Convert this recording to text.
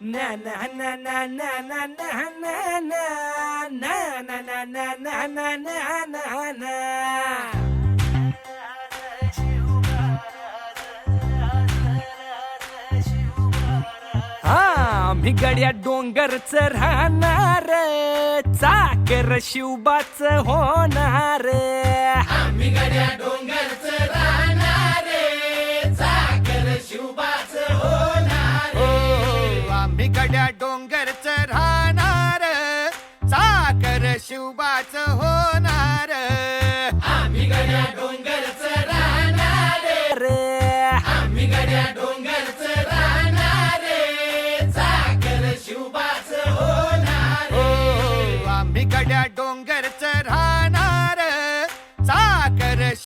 ना na ना ना ना ना ना ना na na ना ना ना ना ना ना ना ना हा मी गड्या डोंगरच राहणार चाकर शिवबाच होणार साखरच राहणार साखर शिवबाच होणार. आम्ही गड्या डोंगरच राहणार आम्ही गड्या डोंगरच राहणार साखर शिवबाच होणार. हो, हो आम्ही गड्या